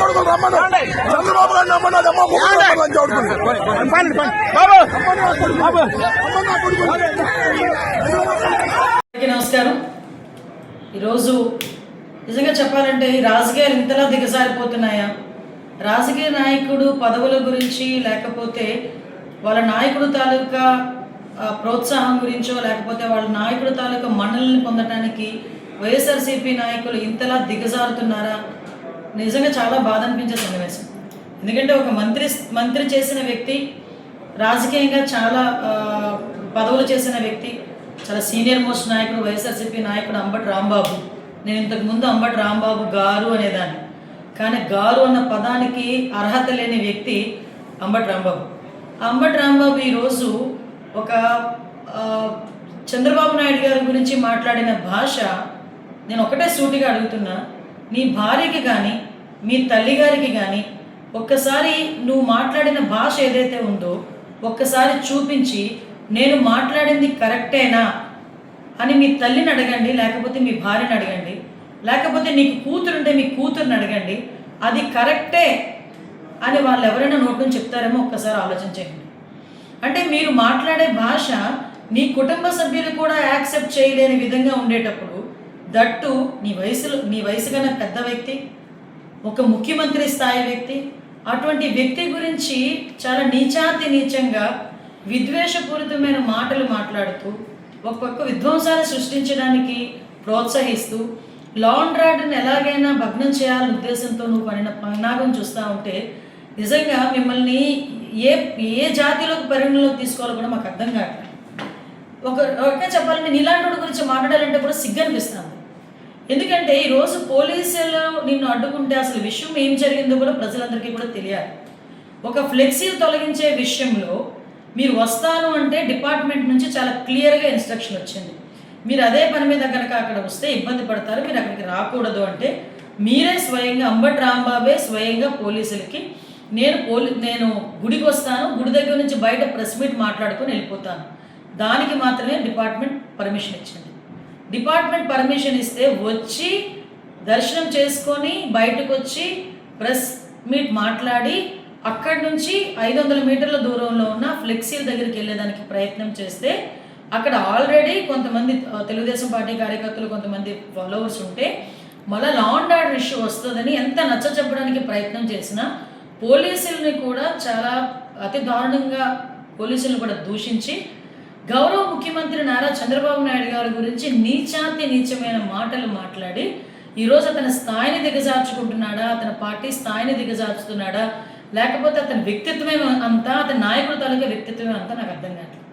కొడుకులు రమ్మను చంద్రబాబు గారిని అమ్మ నమస్కారం. ఈరోజు నిజంగా చెప్పాలంటే ఈ రాజకీయాలు ఇంతలా దిగజారిపోతున్నాయా? రాజకీయ నాయకుడు పదవుల గురించి లేకపోతే వాళ్ళ నాయకుడు తాలూకా ప్రోత్సాహం గురించో లేకపోతే వాళ్ళ నాయకుడు తాలూకా మండలిని పొందటానికి వైఎస్ఆర్సీపీ నాయకులు ఇంతలా దిగజారుతున్నారా? నిజంగా చాలా బాధ అనిపించే సన్నివేశం. ఎందుకంటే ఒక మంత్రి మంత్రి చేసిన వ్యక్తి రాజకీయంగా చాలా పదవులు చేసిన వ్యక్తి చాలా సీనియర్ మోస్ట్ నాయకుడు వైఎస్ఆర్సీపీ నాయకుడు అంబటి రాంబాబు. నేను ఇంతకు ముందు అంబటి రాంబాబు గారు అనేదాన్ని. కానీ గారు అన్న పదానికి అర్హత లేని వ్యక్తి అంబటి రాంబాబు. అంబటి రాంబాబు ఈరోజు ఒక చంద్రబాబు నాయుడు గారి గురించి మాట్లాడిన భాష నేను ఒకటే సూటిగా అడుగుతున్నా. నీ భార్యకి కానీ మీ తల్లిగారికి కానీ ఒక్కసారి నువ్వు మాట్లాడిన భాష ఏదైతే ఉందో ఒక్కసారి చూపించి నేను మాట్లాడింది కరెక్టేనా అని మీ తల్లిని అడగండి లేకపోతే మీ భార్యని అడగండి లేకపోతే నీకు కూతురుంటే మీ కూతురుని అడగండి అది కరెక్టే అని వాళ్ళు ఎవరైనా నోట్ నుంచి చెప్తారేమో ఒక్కసారి ఆలోచించండి అంటే మీరు మాట్లాడే భాష నీ కుటుంబ సభ్యులు కూడా యాక్సెప్ట్ చేయలేని విధంగా ఉండేటప్పుడు దట్టు నీ వయసులో నీ వయసు కన్నా పెద్ద వ్యక్తి ఒక ముఖ్యమంత్రి స్థాయి వ్యక్తి అటువంటి వ్యక్తి గురించి చాలా నీచాతి నీచంగా విద్వేషపూరితమైన మాటలు మాట్లాడుతూ ఒక్కొక్క విధ్వంసాలు సృష్టించడానికి ప్రోత్సహిస్తూ లాండ్రాడ్ని ఎలాగైనా భగ్నం చేయాలనే ఉద్దేశంతో నువ్వు పడిన పన్నాగం చూస్తూ ఉంటే నిజంగా మిమ్మల్ని ఏ ఏ జాతిలోకి పరిగణలోకి తీసుకోవాలో కూడా మాకు అర్థం కావట్లేదు ఒక ఒకే చెప్పాలంటే నీలాంటి గురించి మాట్లాడాలంటే కూడా సిగ్గు అనిపిస్తుంది. ఎందుకంటే ఈరోజు పోలీసులు నిన్ను అడ్డుకుంటే అసలు విషయం ఏం జరిగిందో కూడా ప్రజలందరికీ కూడా తెలియాలి. ఒక ఫ్లెక్సీలు తొలగించే విషయంలో మీరు వస్తాను అంటే డిపార్ట్మెంట్ నుంచి చాలా క్లియర్గా ఇన్స్ట్రక్షన్ వచ్చింది. మీరు అదే పని మీద కనుక అక్కడ వస్తే ఇబ్బంది పడతారు మీరు అక్కడికి రాకూడదు అంటే మీరే స్వయంగా అంబటి రాంబాబే స్వయంగా పోలీసులకి నేను పోలీ నేను గుడికి వస్తాను గుడి దగ్గర నుంచి బయట ప్రెస్ మీట్ మాట్లాడుకొని వెళ్ళిపోతాను. దానికి మాత్రమే డిపార్ట్మెంట్ పర్మిషన్ ఇచ్చింది. డిపార్ట్మెంట్ పర్మిషన్ ఇస్తే వచ్చి దర్శనం చేసుకొని బయటకు వచ్చి ప్రెస్ మీట్ మాట్లాడి అక్కడి నుంచి ఐదు వందల మీటర్ల దూరంలో ఉన్న ఫ్లెక్సీల దగ్గరికి వెళ్ళేదానికి ప్రయత్నం చేస్తే అక్కడ ఆల్రెడీ కొంతమంది తెలుగుదేశం పార్టీ కార్యకర్తలు కొంతమంది ఫాలోవర్స్ ఉంటే మళ్ళీ లాండ్ ఆర్డర్ ఇష్యూ వస్తుందని ఎంత నచ్చ చెప్పడానికి ప్రయత్నం చేసినా పోలీసుల్ని కూడా చాలా అతి దారుణంగా పోలీసులను కూడా దూషించి గౌరవ ముఖ్యమంత్రి నారా చంద్రబాబు నాయుడు గారి గురించి నీచాతి నీచమైన మాటలు మాట్లాడి ఈరోజు అతని స్థాయిని దిగజార్చుకుంటున్నాడా అతని పార్టీ స్థాయిని దిగజార్చుతున్నాడా లేకపోతే అతని వ్యక్తిత్వమే అంతా అతని నాయకుడు తాలూకా వ్యక్తిత్వమే అంతా నాకు అర్థం కావట్లేదు.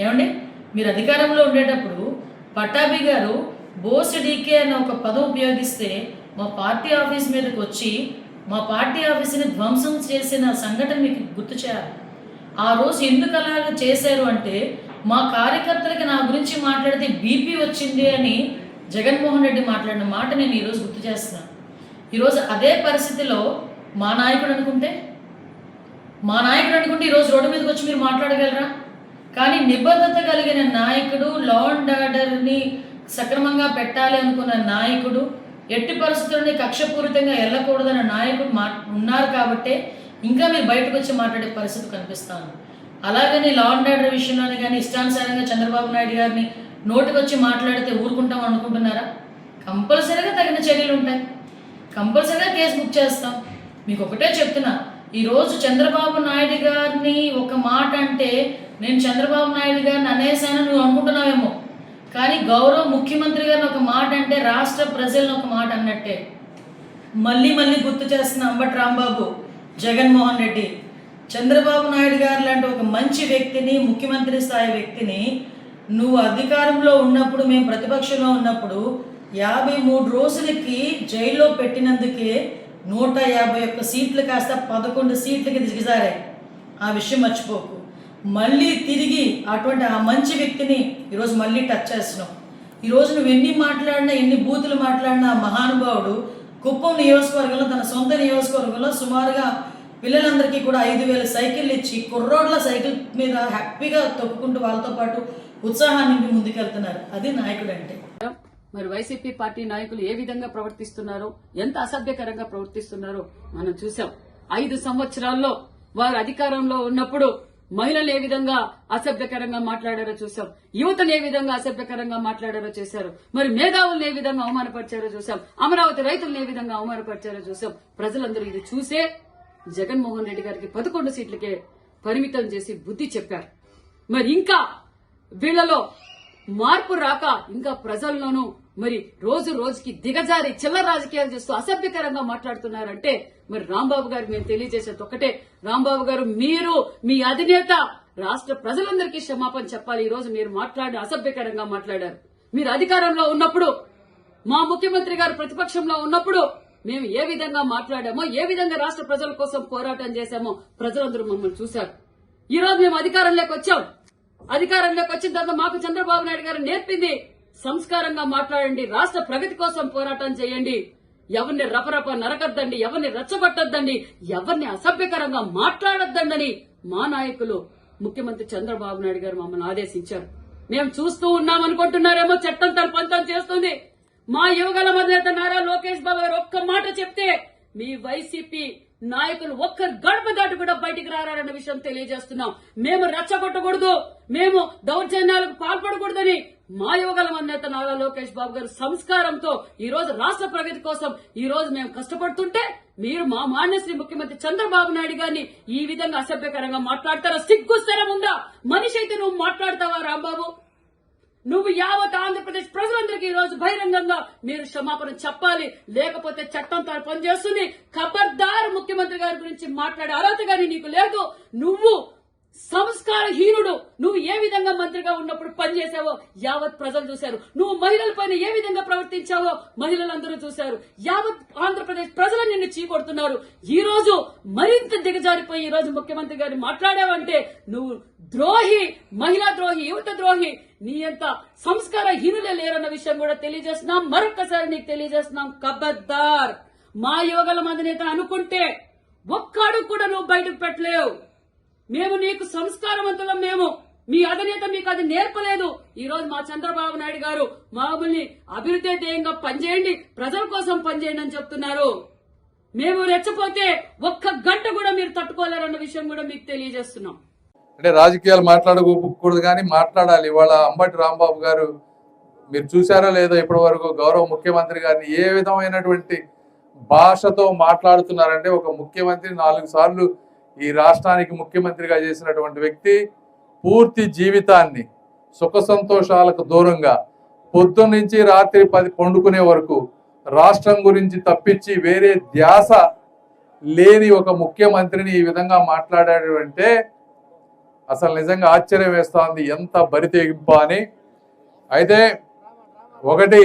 ఏమండి? మీరు అధికారంలో ఉండేటప్పుడు పట్టాభి గారు బోస్ డీకే అన్న ఒక పదం ఉపయోగిస్తే మా పార్టీ ఆఫీస్ మీదకి వచ్చి మా పార్టీ ఆఫీసుని ధ్వంసం చేసిన సంఘటన మీకు గుర్తు చేయాలి. ఆ రోజు ఎందుకు అలాగ చేశారు అంటే మా కార్యకర్తలకి నా గురించి మాట్లాడితే బీపీ వచ్చింది అని జగన్మోహన్ రెడ్డి మాట్లాడిన మాట నేను ఈరోజు గుర్తు చేస్తున్నాను. ఈరోజు అదే పరిస్థితిలో మా నాయకుడు అనుకుంటే మా నాయకుడు అనుకుంటే ఈరోజు రోడ్డు మీదకి వచ్చి మీరు మాట్లాడగలరా? కానీ నిబద్ధత కలిగిన నాయకుడు లా అండ్ ఆర్డర్ని సక్రమంగా పెట్టాలి అనుకున్న నాయకుడు ఎట్టి పరిస్థితుల్ని కక్షపూరితంగా వెళ్ళకూడదన్న నాయకుడు మా ఉన్నారు కాబట్టే ఇంకా మీరు బయటకు వచ్చి మాట్లాడే పరిస్థితి కనిపిస్తాను. అలాగని లా అండ్ ఆర్డర్ విషయంలోనే కానీ ఇష్టానుసారంగా చంద్రబాబు నాయుడు గారిని నోటికి వచ్చి మాట్లాడితే ఊరుకుంటాం అనుకుంటున్నారా? కంపల్సరీగా తగిన చర్యలు ఉంటాయి. కంపల్సరీగా కేసు బుక్ చేస్తాం. మీకు ఒకటే చెప్తున్నా ఈరోజు చంద్రబాబు నాయుడు గారిని ఒక మాట అంటే నేను చంద్రబాబు నాయుడు గారిని అనేసాను నువ్వు అనుకుంటున్నావేమో. కానీ గౌరవ ముఖ్యమంత్రి గారిని ఒక మాట అంటే రాష్ట్ర ప్రజలను ఒక మాట అన్నట్టే. మళ్ళీ మళ్ళీ గుర్తు చేస్తున్న అంబటి రాంబాబు జగన్మోహన్ రెడ్డి. చంద్రబాబు నాయుడు గారు లాంటి ఒక మంచి వ్యక్తిని ముఖ్యమంత్రి స్థాయి వ్యక్తిని నువ్వు అధికారంలో ఉన్నప్పుడు మేము ప్రతిపక్షంలో ఉన్నప్పుడు యాభై మూడు రోజులకి జైల్లో పెట్టినందుకే నూట యాభై ఒక్క సీట్లు కాస్త పదకొండు సీట్లకి దిగజారాయి. ఆ విషయం మర్చిపోకు. మళ్ళీ తిరిగి అటువంటి ఆ మంచి వ్యక్తిని ఈరోజు మళ్ళీ టచ్ చేస్తున్నావు ఈరోజు నువ్వు ఎన్ని మాట్లాడినా ఎన్ని బూతులు మాట్లాడినా మహానుభావుడు కుప్పం నియోజకవర్గంలో తన సొంత నియోజకవర్గంలో సుమారుగా పిల్లలందరికీ కూడా ఐదు వేల సైకిళ్ళు ఇచ్చి కుర్రోడ్ల సైకిల్ మీద హ్యాపీగా తొక్కుకుంటూ వాళ్ళతో పాటు ఉత్సాహాన్ని నింపి ముందుకెళ్తున్నారు. అది నాయకుడు అంటే మరి వైసీపీ పార్టీ నాయకులు ఏ విధంగా ప్రవర్తిస్తున్నారో ఎంత అసభ్యకరంగా ప్రవర్తిస్తున్నారో మనం చూసాం ఐదు సంవత్సరాల్లో వారు అధికారంలో ఉన్నప్పుడు మహిళలు ఏ విధంగా అసభ్యకరంగా మాట్లాడారో చూసాం యువతను ఏ విధంగా అసభ్యకరంగా మాట్లాడారో చేశారు. మరి మేధావులను ఏ విధంగా అవమానపరిచారో చూసాం అమరావతి రైతులను ఏ విధంగా అవమానపరిచారో చూసాం ప్రజలందరూ ఇది చూసే జగన్మోహన్ రెడ్డి గారికి పదకొండు సీట్లకే పరిమితం చేసి బుద్ధి చెప్పారు. మరి ఇంకా వీళ్ళలో మార్పు రాక ఇంకా ప్రజల్లోనూ మరి రోజు రోజుకి దిగజారి చిల్లర రాజకీయాలు చేస్తూ అసభ్యకరంగా మాట్లాడుతున్నారంటే మరి రాంబాబు గారు మేము తెలియజేసేది ఒకటే రాంబాబు గారు మీరు మీ అధినేత రాష్ట్ర ప్రజలందరికీ క్షమాపణ చెప్పాలి. ఈ రోజు మీరు మాట్లాడి అసభ్యకరంగా మాట్లాడారు. మీరు అధికారంలో ఉన్నప్పుడు మా ముఖ్యమంత్రి గారు ప్రతిపక్షంలో ఉన్నప్పుడు మేము ఏ విధంగా మాట్లాడామో ఏ విధంగా రాష్ట్ర ప్రజల కోసం పోరాటం చేశామో ప్రజలందరూ మమ్మల్ని చూశారు. ఈ రోజు మేము అధికారంలోకి వచ్చాం. అధికారంలోకి వచ్చిన తర్వాత మాకు చంద్రబాబు నాయుడు గారు నేర్పింది సంస్కారంగా మాట్లాడండి రాష్ట్ర ప్రగతి కోసం పోరాటం చేయండి. ఎవరిని రపరప నరకద్దండి ఎవరిని రెచ్చగొట్టద్దండి ఎవరిని అసభ్యకరంగా మాట్లాడొద్దండని మా నాయకులు ముఖ్యమంత్రి చంద్రబాబు నాయుడు గారు మమ్మల్ని ఆదేశించారు. మేము చూస్తూ ఉన్నాం అనుకుంటున్నారేమో చట్టం తన పంతం చేస్తుంది. మా యువగల అధినేత నారా లోకేష్ బాబు గారు ఒక్క మాట చెప్తే మీ వైసీపీ నాయకులు ఒక్క గడప దాటి కూడా బయటికి రారన్న విషయం తెలియజేస్తున్నాం. మేము రెచ్చగొట్టకూడదు మేము దౌర్జన్యాలకు పాల్పడకూడదని మా యువగల అధినేత నారా లోకేష్ బాబు గారు సంస్కారంతో ఈ రోజు రాష్ట్ర ప్రగతి కోసం ఈ రోజు మేము కష్టపడుతుంటే మీరు మా మాన్యశ్రీ ముఖ్యమంత్రి చంద్రబాబు నాయుడు గారిని ఈ విధంగా అసభ్యకరంగా మాట్లాడతారా? సిగ్గు స్థిరం ఉందా? మనిషి అయితే నువ్వు మాట్లాడతావా రాంబాబు? నువ్వు యావత్ ఆంధ్రప్రదేశ్ ప్రజలందరికీ ఈ రోజు బహిరంగంగా మీరు క్షమాపణ చెప్పాలి. లేకపోతే చట్టం తన పనిచేస్తుంది ఖబర్దార్ ముఖ్యమంత్రి గారి గురించి మాట్లాడే అర్హత గానీ నీకు లేదు. నువ్వు సంస్కారహీనుడు. నువ్వు ఏ విధంగా మంత్రిగా ఉన్నప్పుడు పనిచేసావో యావత్ ప్రజలు చూశారు. నువ్వు మహిళల పైన ఏ విధంగా ప్రవర్తించావో మహిళలందరూ చూశారు. యావత్ ఆంధ్రప్రదేశ్ ప్రజలు నిన్ను చీకొడుతున్నారు. ఈ రోజు మరింత దిగజారిపోయి ఈ రోజు ముఖ్యమంత్రి గారిని మాట్లాడావంటే నువ్వు ద్రోహి మహిళా ద్రోహి యువత ద్రోహి. నీ అంత సంస్కారహీనులే లేరన్న విషయం కూడా తెలియజేస్తున్నాం. మరొకసారి నీకు తెలియజేస్తున్నాం. కబద్దార్ మా యువగల అధినేత అనుకుంటే ఒక్కడు కూడా నువ్వు బయటకు పెట్టలేవు. మేము నీకు సంస్కారవంతులం మేము. మీ అధినేత మీకు అది నేర్పలేదు. ఈ రోజు మా చంద్రబాబు నాయుడు గారు మామూలు అభివృద్ధి ధ్యేయంగా పనిచేయండి. ప్రజల కోసం పనిచేయండి అని చెప్తున్నారు. మేము రెచ్చపోతే ఒక్క గంట కూడా మీరు తట్టుకోలేరన్న విషయం కూడా మీకు తెలియజేస్తున్నాం. అంటే రాజకీయాలు మాట్లాడకూడదు కానీ మాట్లాడాలి. ఇవాళ అంబటి రాంబాబు గారు మీరు చూసారో లేదో ఇప్పటి వరకు గౌరవ ముఖ్యమంత్రి గారిని ఏ విధమైనటువంటి భాషతో మాట్లాడుతున్నారంటే ఒక ముఖ్యమంత్రి నాలుగు సార్లు ఈ రాష్ట్రానికి ముఖ్యమంత్రిగా చేసినటువంటి వ్యక్తి పూర్తి జీవితాన్ని సుఖ సంతోషాలకు దూరంగా పొద్దున్న నుంచి రాత్రి పది పండుకునే వరకు రాష్ట్రం గురించి తప్పించి వేరే ధ్యాస లేని ఒక ముఖ్యమంత్రిని ఈ విధంగా మాట్లాడాడు అంటే అసలు నిజంగా ఆశ్చర్యం వేస్తోంది. ఎంత బరితెగింప అని. అయితే ఒకటి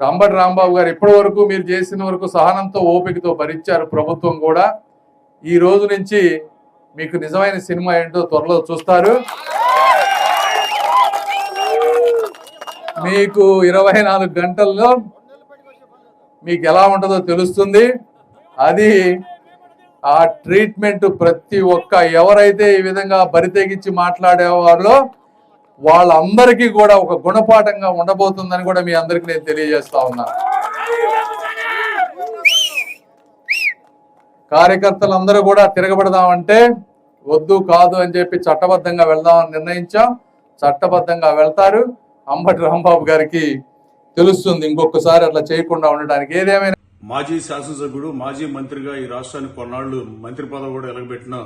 అంబటి రాంబాబు గారు ఇప్పటి వరకు మీరు చేసిన వరకు సహనంతో ఓపికతో భరించారు ప్రభుత్వం కూడా. ఈ రోజు నుంచి మీకు నిజమైన సినిమా ఏంటో త్వరలో చూస్తారు. మీకు ఇరవై నాలుగు గంటల్లో మీకు ఎలా ఉంటుందో తెలుస్తుంది. అది ఆ ట్రీట్మెంట్ ప్రతి ఒక్క ఎవరైతే ఈ విధంగా బరితెగించి మాట్లాడేవారో వాళ్ళందరికీ కూడా ఒక గుణపాఠంగా ఉండబోతుందని కూడా మీ అందరికి నేను తెలియజేస్తా కార్యకర్తలు అందరూ కూడా తిరగబడదామంటే వద్దు కాదు అని చెప్పి చట్టబద్ధంగా వెళ్దామని నిర్ణయించాం. చట్టబద్ధంగా వెళ్తారు. అంబటి రాంబాబు గారికి తెలుస్తుంది ఇంకొకసారి అట్లా చేయకుండా ఉండడానికి. ఏదేమైనా మాజీ శాసనసభ్యుడు మాజీ మంత్రిగా ఈ రాష్ట్రానికి కొన్నాళ్ళు మంత్రి పదవి కూడా ఎలగబెట్టిన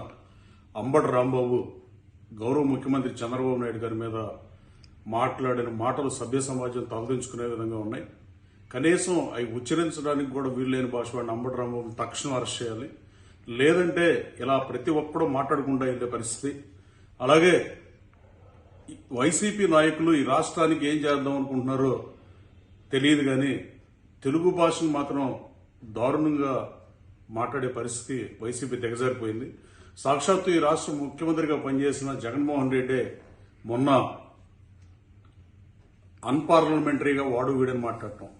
అంబటి రాంబాబు గౌరవ ముఖ్యమంత్రి చంద్రబాబు నాయుడు గారి మీద మాట్లాడిన మాటలు సభ్య సమాజం తలదించుకునే విధంగా ఉన్నాయి. కనీసం అవి ఉచ్చరించడానికి కూడా వీల్లేని భాష వాడిని అంబటి రాంబాబు తక్షణం అరెస్ట్ చేయాలి. లేదంటే ఇలా ప్రతి ఒక్కడూ మాట్లాడకుండా వెళ్ళే పరిస్థితి. అలాగే వైసీపీ నాయకులు ఈ రాష్ట్రానికి ఏం చేద్దాం అనుకుంటున్నారో తెలియదు కానీ తెలుగు భాషను మాత్రం దారుణంగా మాట్లాడే పరిస్థితి వైసీపీ దిగజారిపోయింది. సాక్షాత్తు ఈ రాష్ట్ర ముఖ్యమంత్రిగా పనిచేసిన జగన్మోహన్ రెడ్డి మొన్న అన్పార్లమెంటరీగా వాడు వీడని మాట్లాడటం.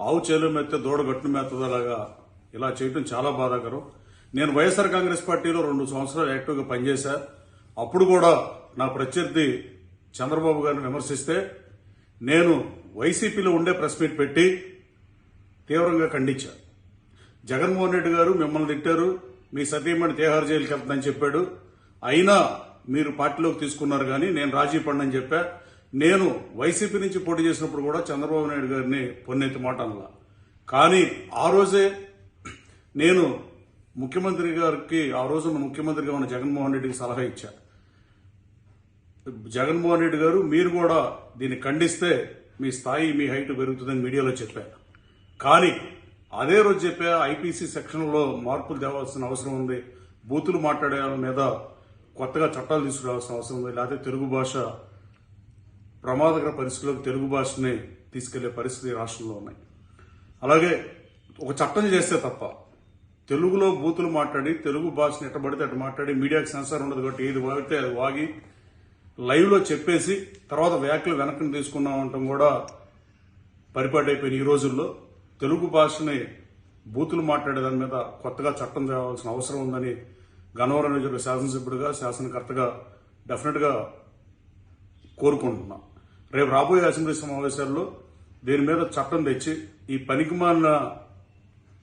ఆవు చేలు మెత్తే దూడ గట్టును మెత్తదలాగా ఇలా చేయటం చాలా బాధాకరం. నేను వైఎస్ఆర్ కాంగ్రెస్ పార్టీలో రెండు సంవత్సరాలు యాక్టివ్గా పనిచేశా. అప్పుడు కూడా నా ప్రత్యర్థి చంద్రబాబు గారిని విమర్శిస్తే నేను వైసీపీలో ఉండే ప్రెస్ మీట్ పెట్టి తీవ్రంగా ఖండించా. జగన్మోహన్ రెడ్డి గారు మిమ్మల్ని తిట్టారు. మీ సతీమణి తేహార్ జైలుకి వెళ్తుందని చెప్పాడు. అయినా మీరు పార్టీలోకి తీసుకున్నారు కానీ నేను రాజీ పడినని చెప్పా. నేను వైసీపీ నుంచి పోటీ చేసినప్పుడు కూడా చంద్రబాబు నాయుడు గారిని పొన్నెత్తి మాట అనలా. కానీ ఆ రోజే నేను ముఖ్యమంత్రి గారికి ఆ రోజున ముఖ్యమంత్రిగా ఉన్న జగన్మోహన్ రెడ్డికి సలహా ఇచ్చా. జగన్మోహన్ రెడ్డి గారు మీరు కూడా దీన్ని ఖండిస్తే మీ స్థాయి మీ హైట్ పెరుగుతుందని మీడియాలో చెప్పారు కానీ అదే రోజు చెప్పా ఐపీసీ సెక్షన్లో మార్పులు తేవాల్సిన అవసరం ఉంది. బూతులు మాట్లాడే వాళ్ళ మీద కొత్తగా చట్టాలు తీసుకురావాల్సిన అవసరం ఉంది. లేకపోతే తెలుగు భాష ప్రమాదకర పరిస్థితుల్లోకి తెలుగు భాషని తీసుకెళ్ళే పరిస్థితి రాష్ట్రంలో ఉన్నాయి. అలాగే ఒక చట్టం చేస్తే తప్ప తెలుగులో బూతులు మాట్లాడి తెలుగు భాషను ఎట్టబడితే అటు మాట్లాడి మీడియాకి సెన్సార్ ఉండదు కాబట్టి ఏది వాగితే అది వాగి లైవ్లో చెప్పేసి తర్వాత వ్యాఖ్యలు వెనక్కి తీసుకున్నాం అంటాం కూడా అయిపోయిన ఈ రోజుల్లో. తెలుగు భాషని బూతులు మాట్లాడే దాని మీద కొత్తగా చట్టం తేవాల్సిన అవసరం ఉందని గన్నవరం నియోజకవర్గ శాసనసభ్యుడిగా శాసనకర్తగా డెఫినెట్గా గా రేపు రాబోయే అసెంబ్లీ సమావేశాల్లో దీని మీద చట్టం తెచ్చి ఈ పనికిమాలిన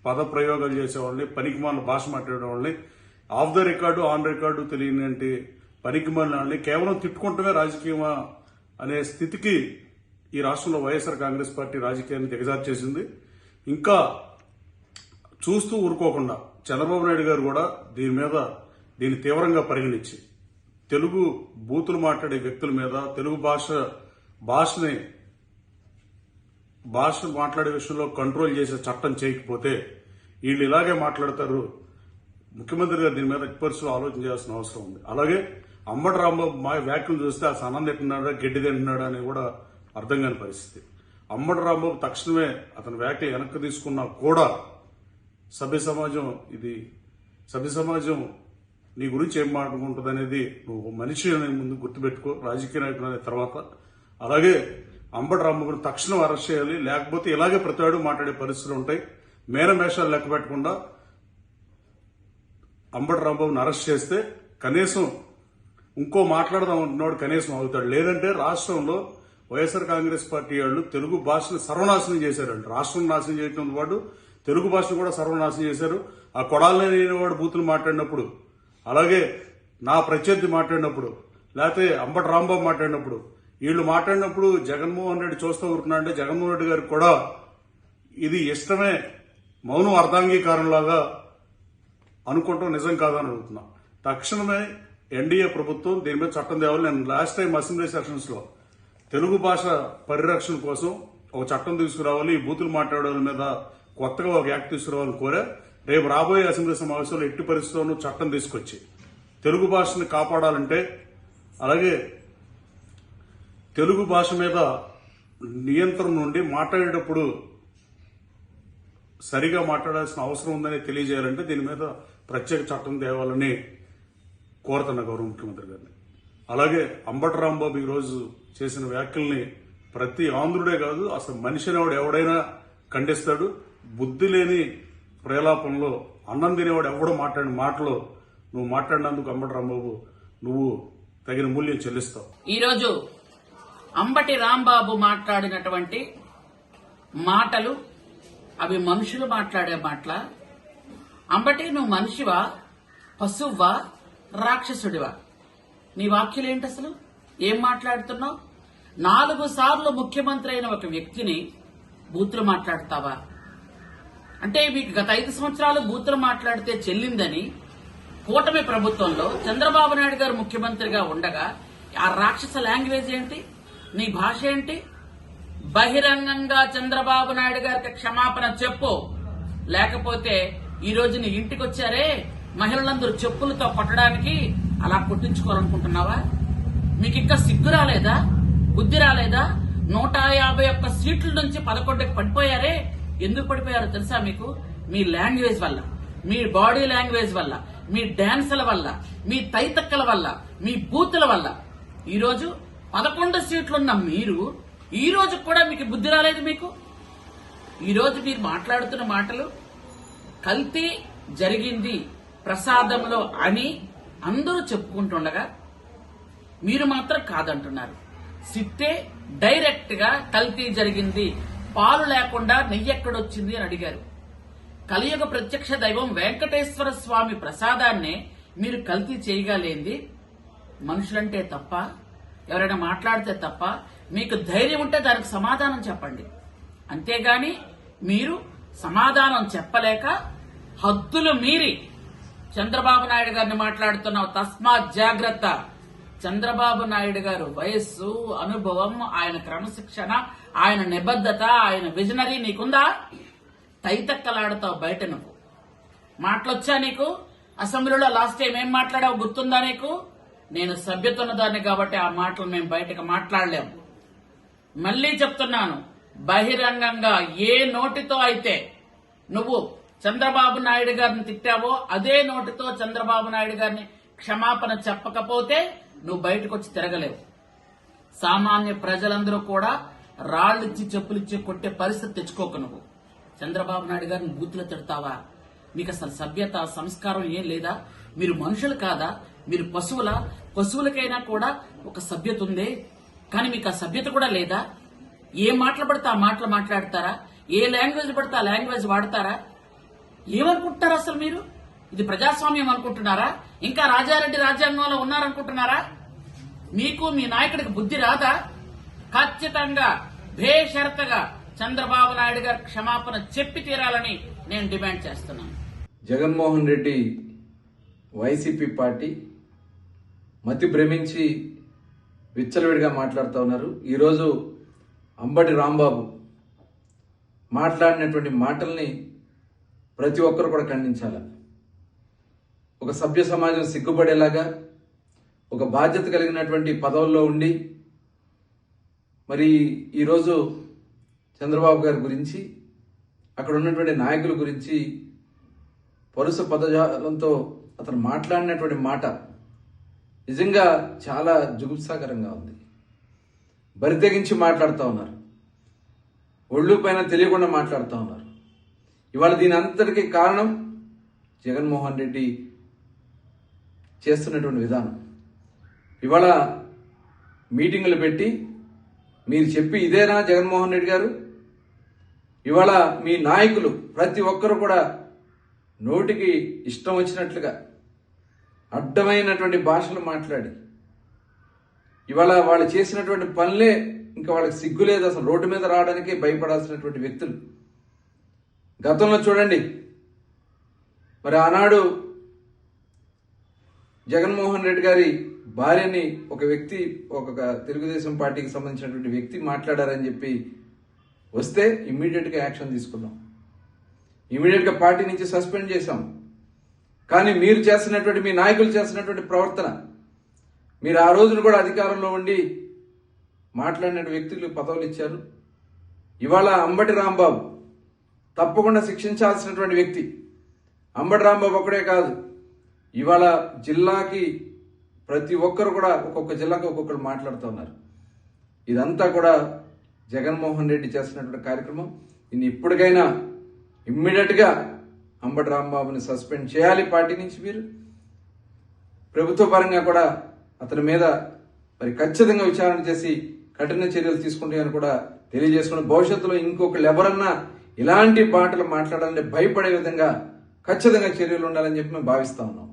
పద ప్రయోగాలు చేసే వాళ్ళని పనికిమాలిన భాష మాట్లాడే వాళ్ళని off the record on record తెలియని పనికిమాలిన వాళ్ళని కేవలం తిట్టుకుంటమే రాజకీయమా అనే స్థితికి ఈ రాష్ట్రంలో వైఎస్ఆర్ కాంగ్రెస్ పార్టీ రాజకీయాన్ని దిగజార్చేసింది ఇంకా చూస్తూ ఊరుకోకుండా చంద్రబాబు నాయుడు గారు కూడా దీని మీద దీన్ని తీవ్రంగా పరిగణించి తెలుగు బూతులు మాట్లాడే వ్యక్తుల మీద తెలుగు భాష భాషని భాష మాట్లాడే విషయంలో కంట్రోల్ చేసే చట్టం చేయకపోతే వీళ్ళు ఇలాగే మాట్లాడతారు. ముఖ్యమంత్రి గారు దీని మీద ఎక్స్పర్ట్స్లో ఆలోచన చేయాల్సిన అవసరం ఉంది. అలాగే అంబటి రాంబాబు మా వ్యాఖ్యలు చూస్తే ఆ సన్నం తింటున్నాడా గడ్డి తింటున్నాడా అని కూడా అర్థం కాని పరిస్థితి. అంబటి రాంబాబు తక్షణమే అతని వ్యాఖ్యలు వెనక్కి తీసుకున్నా కూడా సభ్య సమాజం ఇది సభ్య సమాజం నీ గురించి ఏం మాట్లాడుకుంటుంది అనేది నువ్వు మనిషి అనే ముందు గుర్తుపెట్టుకో రాజకీయ నాయకుడు అనే తర్వాత అలాగే అంబటి రాంబాబుని తక్షణం అరెస్ట్ చేయాలి లేకపోతే ఇలాగే ప్రతివాడు మాట్లాడే పరిస్థితులు ఉంటాయి. మేనమేషాలు లెక్క పెట్టకుండా అంబటి రాంబాబుని అరెస్ట్ చేస్తే కనీసం ఇంకో మాట్లాడదాం అంటున్నాడు కనీసం అవుతాడు. లేదంటే రాష్ట్రంలో వైఎస్ఆర్ కాంగ్రెస్ పార్టీ వాళ్ళు తెలుగు భాషను సర్వనాశనం చేశారండి రాష్ట్రం నాశనం చేయడంతో పాటు తెలుగు భాషను కూడా సర్వనాశనం చేశారు. ఆ కొడాలని వాడు బూతులు మాట్లాడినప్పుడు అలాగే నా ప్రత్యర్థి మాట్లాడినప్పుడు లేకపోతే అంబటి రాంబాబు మాట్లాడినప్పుడు వీళ్ళు మాట్లాడినప్పుడు జగన్మోహన్ రెడ్డి చూస్తూ ఉంటున్నా అంటే జగన్మోహన్ రెడ్డి గారికి కూడా ఇది ఇష్టమే మౌనం అర్ధాంగీకారంలాగా అనుకుంటాం నిజం కాదని అడుగుతున్నా. తక్షణమే ఎన్డీఏ ప్రభుత్వం దీని మీద చట్టం తేవాలి. నేను లాస్ట్ టైం అసెంబ్లీ సెషన్స్లో తెలుగు భాష పరిరక్షణ కోసం ఒక చట్టం తీసుకురావాలి ఈ బూతులు మాట్లాడడం మీద కొత్తగా ఒక యాక్ట్ తీసుకురావాలని కోరా. రేపు రాబోయే అసెంబ్లీ సమావేశంలో ఎట్టి పరిస్థితుల్లోనూ చట్టం తీసుకొచ్చి తెలుగు భాషని కాపాడాలంటే అలాగే తెలుగు భాష మీద నియంత్రణ నుండి మాట్లాడేటప్పుడు సరిగా మాట్లాడాల్సిన అవసరం ఉందని తెలియజేయాలంటే దీని మీద ప్రత్యేక చట్టం తేవాలని కోరుతున్న గౌరవ ముఖ్యమంత్రి గారిని. అలాగే అంబటి రాంబాబు ఈరోజు చేసిన వ్యాఖ్యల్ని ప్రతి ఆంధ్రుడే కాదు అసలు మనిషి అనేవాడు ఎవడైనా ఖండిస్తాడు. బుద్ధి లేని ప్రేలాపంలో అన్నం తినేవాడు ఎవడో మాట్లాడిన మాటలో నువ్వు మాట్లాడినందుకు అంబటి రాంబాబు నువ్వు తగిన మూల్యం చెల్లిస్తావు. ఈరోజు అంబటి రాంబాబు మాట్లాడినటువంటి మాటలు అవి మనుషులు మాట్లాడే మాటల? అంబటి నువ్వు మనిషివా? పశువ్వా? రాక్షసుడివా? నీ వాక్యులేంటి అసలు? ఏం మాట్లాడుతున్నావు? నాలుగు సార్లు ముఖ్యమంత్రి అయిన ఒక వ్యక్తిని బూతులు మాట్లాడతావా? అంటే మీకు గత ఐదు సంవత్సరాలు బూతులు మాట్లాడితే చెల్లిందని కూటమి ప్రభుత్వంలో చంద్రబాబు నాయుడు గారు ముఖ్యమంత్రిగా ఉండగా ఆ రాక్షస లాంగ్వేజ్ ఏంటి? నీ భాష ఏంటి? బహిరంగంగా చంద్రబాబు నాయుడు గారికి క్షమాపణ చెప్పు. లేకపోతే ఈ రోజు నీ ఇంటికి వచ్చారే? మహిళలందరూ చెప్పులతో కొట్టడానికి అలా కొట్టించుకోవాలనుకుంటున్నావా? మీకు ఇంకా సిగ్గు రాలేదా? బుద్ధి రాలేదా? నూట యాభై ఒక్క సీట్ల నుంచి పదకొండుకి పడిపోయారే? ఎందుకు పడిపోయారో తెలుసా మీకు? మీ లాంగ్వేజ్ వల్ల మీ బాడీ లాంగ్వేజ్ వల్ల మీ డాన్సుల వల్ల మీ తైతక్కల వల్ల మీ బూతుల వల్ల. ఈరోజు పదకొండు సీట్లున్న మీరు ఈ రోజు కూడా మీకు బుద్ధి రాలేదు మీకు? ఈరోజు మీరు మాట్లాడుతున్న మాటలు కల్తీ జరిగింది ప్రసాదంలో అని అందరూ చెప్పుకుంటుండగా మీరు మాత్రం కాదంటున్నారు. సిట్టే డైరెక్ట్గా కల్తీ జరిగింది పాలు లేకుండా నెయ్యి ఎక్కడొచ్చింది అని అడిగారు. కలియుగ ప్రత్యక్ష దైవం వెంకటేశ్వర స్వామి ప్రసాదాన్నే మీరు కల్తీ చేయగలేంది మనుషులంటే తప్ప ఎవరైనా మాట్లాడితే తప్ప మీకు ధైర్యం ఉంటే దానికి సమాధానం చెప్పండి. అంతేగాని మీరు సమాధానం చెప్పలేక హద్దులు మీరి చంద్రబాబు నాయుడు గారిని మాట్లాడుతున్నావు. తస్మాత్ జాగ్రత్త. చంద్రబాబు నాయుడు గారు వయస్సు అనుభవం ఆయన క్రమశిక్షణ ఆయన నిబద్ధత ఆయన విజనరీ నీకుందా? తైతక్కలాడతావు బయట నువ్వు. మాటలొచ్చా నీకు? అసెంబ్లీలో లాస్ట్ టైం ఏం మాట్లాడావు? గుర్తుందా నీకు? నేను సభ్యత ఉన్నదాన్ని కాబట్టి ఆ మాటలు మేము బయటకు మాట్లాడలేము. మళ్ళీ చెప్తున్నాను బహిరంగంగా ఏ నోటితో అయితే నువ్వు చంద్రబాబు నాయుడు గారిని తిట్టావో అదే నోటితో చంద్రబాబు నాయుడు గారిని క్షమాపణ చెప్పకపోతే నువ్వు బయటకు వచ్చి తిరగలేవు. సామాన్య ప్రజలందరూ కూడా రాళ్ళిచ్చి చెప్పులిచ్చి కొట్టే పరిస్థితి తెచ్చుకోక నువ్వు. చంద్రబాబు నాయుడు గారిని బూతులు తిడతావా? మీకు అసలు సభ్యత సంస్కారం ఏం లేదా? మీరు మనుషులు కాదా? మీరు పశువుల పశువులకైనా కూడా ఒక సభ్యత ఉంది. కానీ మీకు ఆ సభ్యత కూడా లేదా? ఏ మాటలు పడితే ఆ మాటలు మాట్లాడతారా? ఏ లాంగ్వేజ్ పడితే ఆ లాంగ్వేజ్ వాడతారా? ఏమనుకుంటున్నారు అసలు మీరు? ఇది ప్రజాస్వామ్యం అనుకుంటున్నారా? ఇంకా రాజారెడ్డి రాజ్యాంగంలో ఉన్నారనుకుంటున్నారా? మీకు మీ నాయకుడికి బుద్ధి రాదా? ఖచ్చితంగా భేషరతగా చంద్రబాబు నాయుడు గారు క్షమాపణ చెప్పి తీరాలని నేను డిమాండ్ చేస్తున్నాను. జగన్మోహన్ రెడ్డి వైసీపీ పార్టీ మతి భ్రమించి విచ్చలవిడిగా మాట్లాడుతూ ఉన్నారు. ఈరోజు అంబటి రాంబాబు మాట్లాడినటువంటి మాటల్ని ప్రతి ఒక్కరు కూడా ఖండించాలి? ఒక సభ్య సమాజం సిగ్గుపడేలాగా ఒక బాధ్యత కలిగినటువంటి పదవుల్లో ఉండి మరి ఈరోజు చంద్రబాబు గారి గురించి అక్కడ ఉన్నటువంటి నాయకుల గురించి పరుస పదజాలంతో అతను మాట్లాడినటువంటి మాట నిజంగా చాలా జుగుప్సాకరంగా ఉంది. బరితెగించి మాట్లాడుతూ ఉన్నారు. ఒళ్ళు పైన తెలియకుండా మాట్లాడుతూ ఉన్నారు. ఇవాళ దీని అంతటికీ కారణం జగన్మోహన్ రెడ్డి చేస్తున్నటువంటి విధానం. ఇవాళ మీటింగులు పెట్టి మీరు చెప్పి ఇదేనా జగన్మోహన్ రెడ్డి గారు? ఇవాళ మీ నాయకులు ప్రతి ఒక్కరు కూడా నోటికి ఇష్టం వచ్చినట్లుగా అడ్డమైనటువంటి భాషలు మాట్లాడి. ఇవాళ వాళ్ళు చేసినటువంటి పనులే ఇంకా వాళ్ళకి సిగ్గు లేదు అసలు. రోడ్డు మీద రావడానికే భయపడాల్సినటువంటి వ్యక్తులు. గతంలో చూడండి. మరి ఆనాడు జగన్మోహన్ రెడ్డి గారి భార్యని ఒక వ్యక్తి ఒక తెలుగుదేశం పార్టీకి సంబంధించినటువంటి వ్యక్తి మాట్లాడారని చెప్పి వస్తే ఇమ్మీడియట్గా యాక్షన్ తీసుకున్నాం. ఇమీడియట్గా పార్టీ నుంచి సస్పెండ్ చేశాం. కానీ మీరు చేస్తున్నటువంటి మీ నాయకులు చేస్తున్నటువంటి ప్రవర్తన మీరు ఆ రోజున కూడా అధికారంలో ఉండి మాట్లాడిన వ్యక్తులు పదవులు ఇచ్చారు. ఇవాళ అంబటి రాంబాబు తప్పకుండా శిక్షించాల్సినటువంటి వ్యక్తి. అంబటి రాంబాబు ఒకడే కాదు. ఇవాళ జిల్లాకి ప్రతి ఒక్కరు కూడా ఒక్కొక్క జిల్లాకి ఒక్కొక్కరు మాట్లాడుతూ ఉన్నారు. ఇదంతా కూడా జగన్మోహన్ రెడ్డి చేస్తున్నటువంటి కార్యక్రమం. దీన్ని ఇప్పటికైనా ఇమ్మీడియట్గా అంబటి రాంబాబుని సస్పెండ్ చేయాలి పార్టీ నుంచి మీరు ప్రభుత్వ పరంగా కూడా అతని మీద మరి ఖచ్చితంగా విచారణ చేసి కఠిన చర్యలు తీసుకుంటాయని కూడా తెలియజేసుకుని భవిష్యత్తులో ఇంకొకళ్ళు ఎవరన్నా ఇలాంటి మాటలు మాట్లాడాలంటే భయపడే విధంగా ఖచ్చితంగా చర్యలు ఉండాలని చెప్పి మేము భావిస్తా ఉన్నాం.